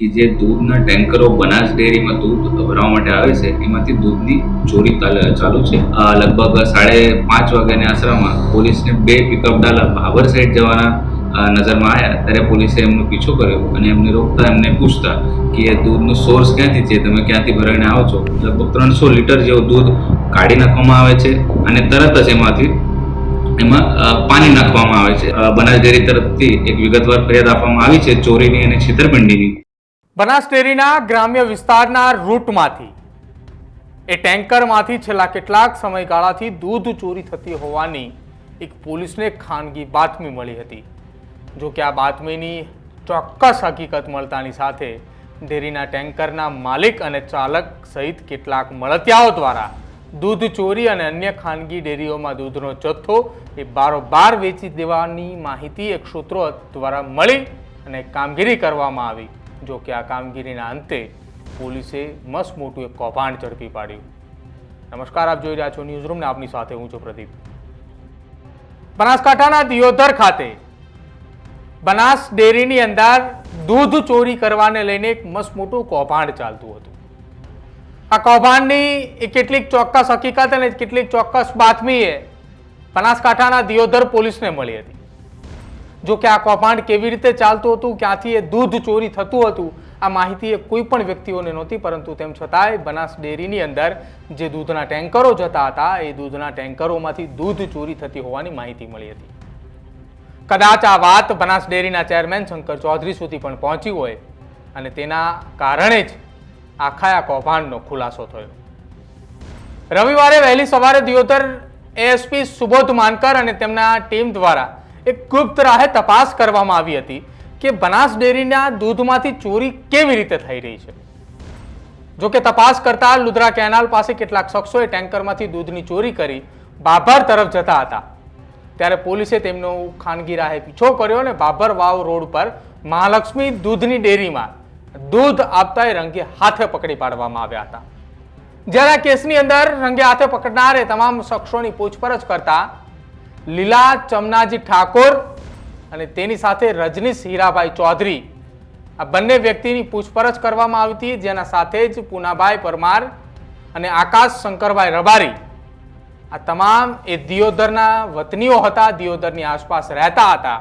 કે જે દૂધના ટેન્કરો બનાસ ડેરીમાં દૂધ ભરવા માટે આવે છે, એમાંથી દૂધની ચોરી ચાલુ છે. લગભગ સાડે પાંચ વાગ્યાની આશરામાં પોલીસને બે પિકઅપ ડાલા ભાવર સાઈડ જવાના નજરમાં આવ્યા. ત્યારે પોલીસે એમનો પીછો કર્યો અને એમને રોકતા એમને પૂછતા કે એ દૂધનો સોર્સ ક્યાંથી છે? તમે ક્યાંથી ભરાઈને આવો છો? લગભગ ત્રણસો લીટર જેવું દૂધ કાઢી નાખવામાં આવે છે અને તરત જ એમાંથી એમાં પાણી નાખવામાં આવે છે. બનાસ ડેરી તરફથી એક વિગતવાર ફરિયાદ આપવામાં આવી છે ચોરીની અને છેતરપિંડીની. બનાસ ડેરીના ગ્રામ્ય વિસ્તારના રૂટમાંથી. એ ટેન્કરમાંથી છેલ્લા કેટલાક સમયગાળાથી દૂધ ચોરી થતી હોવાની એક પોલીસને ખાનગી બાતમી મળી હતી. જો કે આ બાતમીની ચોક્કસ હકીકત મળતાની સાથે ડેરીના ટેન્કરના માલિક અને ચાલક સહિત કેટલાક મળતિયાઓ દ્વારા દૂધ ચોરી અને અન્ય ખાનગી ડેરીઓમાં દૂધનો જથ્થો એ બારોબાર વેચી દેવાની માહિતી એક સૂત્રો દ્વારા મળી અને કામગીરી કરવામાં આવી. જો કે આ કામગીરીના અંતે પોલીસે મસ્ત મોટું એક કૌભાંડ ઝડપી પાડ્યું. નમસ્કાર, આપ જોઈ રહ્યા છો ન્યૂઝ રૂમને આપની સાથે હું છું પ્રદીપ. બનાસકાંઠાના દિયોદર ખાતે બનાસ ડેરીની અંદર દૂધ ચોરી કરવાને લઈને એક મસ્ત મોટું કૌભાંડ ચાલતું હતું. આ કૌભાંડની કેટલીક ચોક્કસ હકીકત અને કેટલીક ચોક્કસ બાતમી એ બનાસકાંઠાના દિયોદર પોલીસને મળી હતી. જો કે આ કૌભાંડ કેવી રીતે ચાલતું હતું, ક્યાંથી એ દૂધ ચોરી થતું હતું, આ માહિતી એ કોઈ પણ વ્યક્તિઓને નહોતી, પરંતુ તેમ છતાંય બનાસ ડેરીની અંદર જે દૂધના ટેન્કરો જતા હતા, એ દૂધના ટેન્કરોમાંથી દૂધ ચોરી થતી હોવાની માહિતી મળી હતી. કદાચ આ વાત બનાસ ડેરીના ચેરમેન શંકર ચૌધરી સુધી પણ પહોંચી હોય, અને તેના કારણે જ આખા આ કૌભાંડનો ખુલાસો થયો. રવિવારે વહેલી સવારે દિયોદર એએસપી સુબોધ માનકર અને તેમના ટીમ દ્વારા એક ગુપ્ત રાહે તપાસ કરવામાં આવી હતી કે બનાસ ડેરીના દૂધમાંથી ચોરી કેવી રીતે થઈ રહી છે. જો કે તપાસ કરતા લુદ્રા કેનાલ પાસે કેટલાક શખ્સોએ ટેન્કરમાંથી દૂધની ચોરી કરી બાભર તરફ જતા હતા. ત્યારે પોલીસે તેમનો ખાનગી રાહે પીછો કર્યો અને બાભર વાવ રોડ પર મહાલક્ષ્મી દૂધની ડેરીમાં દૂધ આપતા એ રંગે હાથે પકડી પાડવામાં આવ્યા હતા. જ્યારે આ કેસની અંદર રંગે હાથે પકડનારે તમામ શખ્સોની પૂછપરછ કરતા લીલા ચમનાજી ઠાકોર અને તેની સાથે રજનીશ હીરાભાઈ ચૌધરી. આ બંને વ્યક્તિની પૂછપરછ કરવામાં આવી હતી, જેના સાથે જ પૂનાભાઈ પરમાર અને આકાશ શંકરભાઈ રબારી. આ તમામ એ દિયોદરના વતનીઓ હતા, દિયોદરની આસપાસ રહેતા હતા.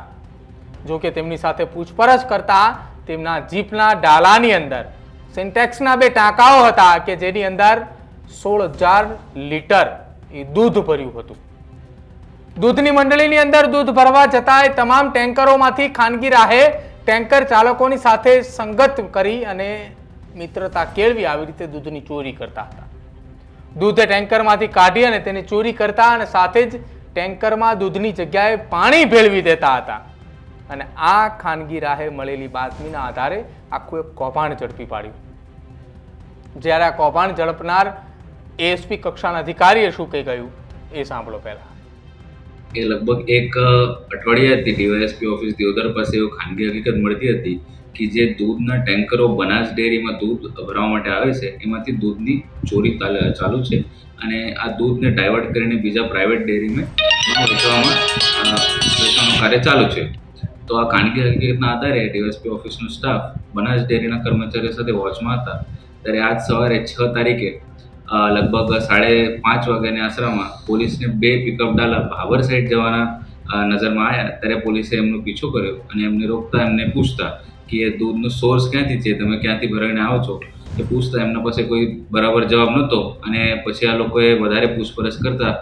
જો કે તેમની સાથે પૂછપરછ કરતા તેમના જીપના ડાલાની અંદર, સિન્ટેક્સના બે ટાંકાઓ હતા કે જેની અંદર સોળ હજાર લીટર એ દૂધ ભર્યું હતું. દૂધની મંડળીની અંદર દૂધ ભરવા જતા તમામ ટેન્કરોમાંથી ખાનગી રાહે ટેન્કર ચાલકોની સાથે સંગત કરી અને મિત્રતા કેળવી આવી રીતે દૂધની ચોરી કરતા હતા. દૂધ ટેન્કરમાંથી કાઢી અને તેની ચોરી કરતા અને સાથે જ ટેન્કરમાં દૂધની જગ્યાએ પાણી ભેળવી દેતા હતા. અને આ ખાનગી રાહે મળેલી બાતમીના આધારે આખું એક કૌભાંડ ઝડપી પાડ્યું. જ્યારે આ કૌભાંડ ઝડપનાર એએસપી કક્ષાના અધિકારીએ શું કહી ગયું એ સાંભળો પહેલા. એ લગભગ એક અઠવાડિયાથી ડીવાયએસપી ઓફિસ દિયોદર પાસે એવું ખાનગી હકીકત મળતી હતી કે જે દૂધના ટેન્કરો બનાસ ડેરીમાં દૂધ ભરવા માટે આવે છે, એમાંથી દૂધની ચોરી ચાલે- છે અને આ દૂધને ડાયવર્ટ કરીને બીજા પ્રાઇવેટ ડેરીમાં વેચવામાં કાર્ય ચાલુ છે. તો આ ખાનગી હકીકતના આધારે ડીવાયએસપી ઓફિસનો સ્ટાફ બનાસ ડેરીના કર્મચારીઓ સાથે વોચમાં હતા. ત્યારે આજ સવારે છ તારીખે લગભગ સાડે પાંચ વાગ્યાની આશરામાં પોલીસને બે પિકઅપ ડાલા ભાવર સાઈડ જવાના નજરમાં આવ્યા ત્યારે પોલીસે એમનો પીછો કર્યો અને એમને રોકતા એમને પૂછતા કે એ દૂધનો સોર્સ ક્યાંથી છે, તમે ક્યાંથી ભરાઈને આવો છો? એ પૂછતા એમના પાસે કોઈ બરાબર જવાબ નહોતો અને પછી આ લોકોએ વધારે પૂછપરછ કરતા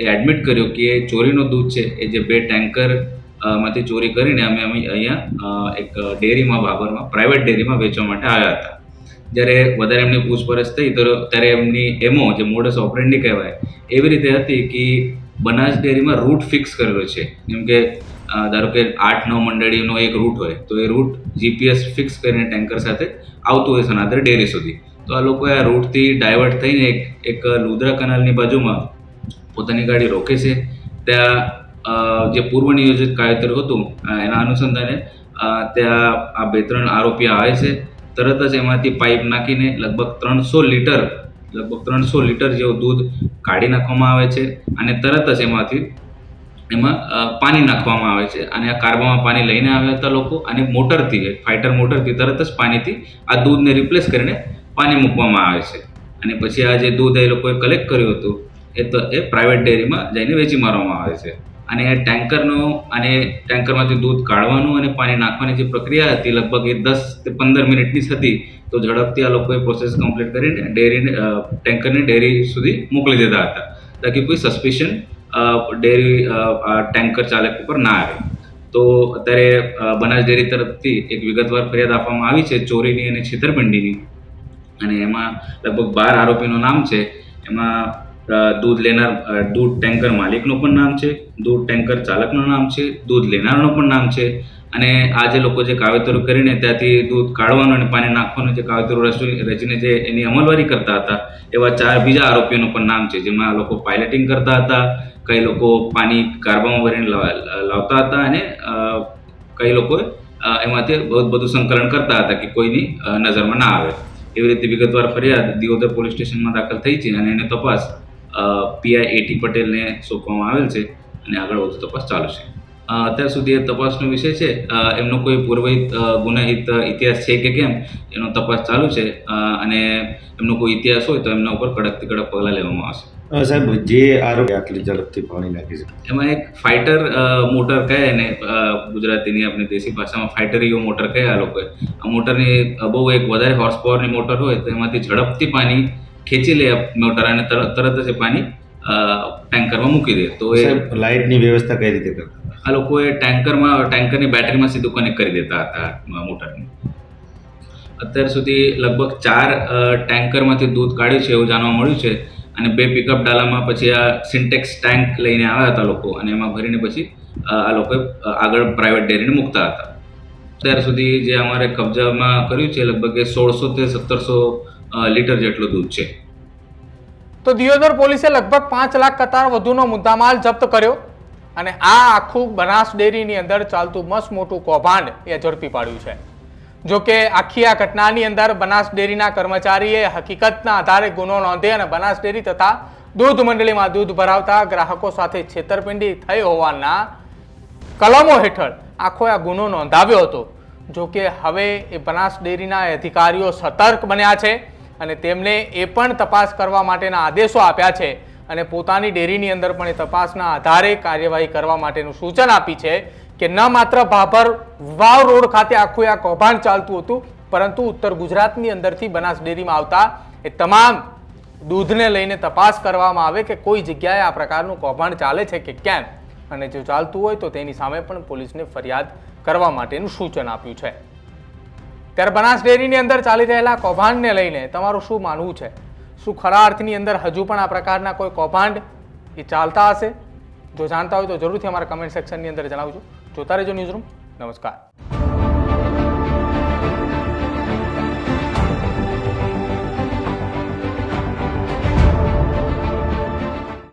એ એડમિટ કર્યો કે એ ચોરીનું દૂધ છે. એ જે બે ટેન્કરમાંથી ચોરી કરીને અમે અમે અહીંયા એક ડેરીમાં બાબરમાં પ્રાઇવેટ ડેરીમાં વેચવા માટે આવ્યા હતા. જ્યારે વધારે એમની પૂછપરછ થઈ, તો ત્યારે એમની એમો, જે મોડસ ઓપરેન્ડી કહેવાય, એવી રીતે હતી કે બનાસ ડેરીમાં રૂટ ફિક્સ કરેલો છે. જેમ કે ધારો કે આઠ, નવ મંડળીનો એક રૂટ હોય, તો એ રૂટ જીપીએસ ફિક્સ કરીને ટેન્કર સાથે આવતું હોય સનાતર ડેરી સુધી. તો આ લોકોએ આ રૂટથી ડાયવર્ટ થઈને એક એક લુદ્રા કનાલની બાજુમાં પોતાની ગાડી રોકે છે. ત્યાં જે પૂર્વ નિયોજિત કાયતર હતું એના અનુસંધાને ત્યાં આ બે ત્રણ આરોપી આવે છે. તરત જ એમાંથી પાઇપ નાખીને લગભગ ત્રણસો લીટર, લગભગ ત્રણસો લીટર જેવું દૂધ કાઢી નાખવામાં આવે છે અને તરત જ એમાંથી એમાં પાણી નાખવામાં આવે છે. અને આ કાર્બામાં પાણી લઈને આવ્યા હતા લોકો અને મોટરથી, ફાઇટર મોટરથી તરત જ પાણીથી આ દૂધને રિપ્લેસ કરીને પાણી મૂકવામાં આવે છે. અને પછી આ જે દૂધ એ લોકોએ કલેક્ટ કર્યું હતું, એ તો એ પ્રાઇવેટ ડેરીમાં જઈને વેચી મારવામાં આવે છે. અને ટેન્કરનું અને ટેન્કરમાંથી દૂધ કાઢવાનું અને પાણી નાખવાની જે પ્રક્રિયા હતી, લગભગ એ દસ તે પંદર મિનિટની હતી, તો ઝડપથી આ લોકોએ પ્રોસેસ કમ્પ્લીટ કરીને ડેરીને ટેન્કરને ડેરી સુધી મોકલી દીધા હતા, તાકી કોઈ સસ્પિશન ડેરી ટેન્કર ચાલક ઉપર ના આવે. તો અત્યારે બનાસ ડેરી તરફથી એક વિગતવાર ફરિયાદ આપવામાં આવી છે, ચોરીની અને છેતરપિંડીની. અને એમાં લગભગ બાર આરોપીનું નામ છે, એમાં દૂધ લેનાર દૂધ ટેન્કર માલિકનું પણ નામ છે, દૂધ ટેન્કર ચાલકનું નામ છે, દૂધ લેનારનું પણ નામ છે અને આ જે લોકો જે કાવેતરું કરીને ત્યાંથી દૂધ કાઢવાનું અને પાણી નાખવાનું જે કાવેતરું રચી રચીને જે એની અમલવારી કરતા હતા, એવા ચાર બીજા આરોપીઓનું પણ નામ છે, જેમાં આ લોકો પાયલટિંગ કરતા હતા, કઈ લોકો પાણી કાર્બામાં ભરીને લાવ- લાવતા હતા અને કઈ લોકો એમાંથી બહુ બધું સંકલન કરતા હતા કે કોઈની નજરમાં ના આવે. એવી રીતે વિગતવાર ફરિયાદ દિયોદર પોલીસ સ્ટેશનમાં દાખલ થઈ છે અને એને તપાસ પીઆઈ એટી પટેલને સોંપવામાં આવેલ છે અને આગળ વધુ તપાસ ચાલુ છે. અત્યાર સુધી એ તપાસનો વિષય છે. એમનો કોઈ પૂર્વહિત અ, ગુનાહિત ઇતિહાસ છે કે કેમ એનો તપાસ ચાલુ છે. અને એમનો કોઈ ઇતિહાસ હોય તો એમના ઉપર કડકથી કડક પગલાં લેવામાં આવશે. સાહેબ જે આરોપી આટલી ઝડપથી પાણી નાખી શકે? એમાં એક ફાઇટર મોટર કહે એને ગુજરાતીની આપણે દેશી ભાષામાં ફાઇટરીઓ મોટર કહે આ લોકોએ. આ મોટરની બહુ એક વધારે હોર્સ પાવરની મોટર હોય તો એમાંથી ઝડપથી પાણી ખેંચી લે મોટર અને તરત જ એ પાણી ટેન્કરમાં મૂકી દે. તો એ લાઇટની વ્યવસ્થા કઈ રીતે કરતા આ લોકોએ ટેન્કરમાં ટેન્કરની બેટરીમાં સીધું કનેક્ટ કરી દેતા હતા મોટરની. અત્યાર સુધી લગભગ ચાર ટેન્કરમાંથી દૂધ કાઢ્યું છે એવું જાણવા મળ્યું છે અને બે પિકઅપ ડાલામાં પછી આ સિન્ટેક્સ ટેન્ક લઈને આવ્યા હતા લોકો અને એમાં ભરીને પછી આ લોકોએ આગળ પ્રાઇવેટ ડેરીને મૂકતા હતા. અત્યાર સુધી જે અમારે કબજામાં કર્યું છે લગભગ સોળસો તે સત્તરસો લીટર જેટલું દૂધ છે. તો દિયોદર પોલીસે લગભગ પાંચ લાખ કતાર વધુનો મુદ્દામાલ જપ્ત કર્યો અને આ આખું બનાસ ડેરીની અંદર ચાલતું મસ્ત મોટું કૌભાંડ એ ઝડપી પાડ્યું છે. જો કે આખી આ ઘટનાની અંદર બનાસ ડેરીના કર્મચારીએ હકીકતના આધારે ગુનો નોંધે અને બનાસ ડેરી તથા દૂધ મંડળીમાં દૂધ ભરાવતા ગ્રાહકો સાથે છેતરપિંડી થઈ હોવાના કલમો હેઠળ આખો આ ગુનો નોંધાવ્યો હતો. જો કે હવે એ બનાસ ડેરીના અધિકારીઓ સતર્ક બન્યા છે. અને તેમને એ પણ તપાસ કરવા માટેના આદેશો આપ્યા છે. અને પોતાની ડેરીની અંદર પણ એ તપાસના આધારે કાર્યવાહી કરવા માટેનું સૂચન આપી છે કે ન માત્ર ભાભર વાવ રોડ ખાતે આખું આ કૌભાંડ ચાલતું હતું, પરંતુ ઉત્તર ગુજરાતની અંદરથી બનાસ ડેરીમાં આવતા એ તમામ દૂધને લઈને તપાસ કરવામાં આવે કે કોઈ જગ્યાએ આ પ્રકારનું કૌભાંડ ચાલે છે કે કેમ? અને જો ચાલતું હોય તો તેની સામે પણ પોલીસને ફરિયાદ કરવા માટેનું સૂચન આપ્યું છે. ત્યારે બનાસ ડેરીની અંદર ચાલી રહેલા કૌભાંડને લઈને તમારું શું માનવું છે? શું ખરા અર્થની અંદર હજુ પણ આ પ્રકારના કોઈ કૌભાંડ એ ચાલતા હશે? જો જાણતા હોય તો જરૂરથી અમારા કમેન્ટ સેક્શનની અંદર જણાવજો. જોતા રહેજો ન્યૂઝરૂમ નમસ્કાર.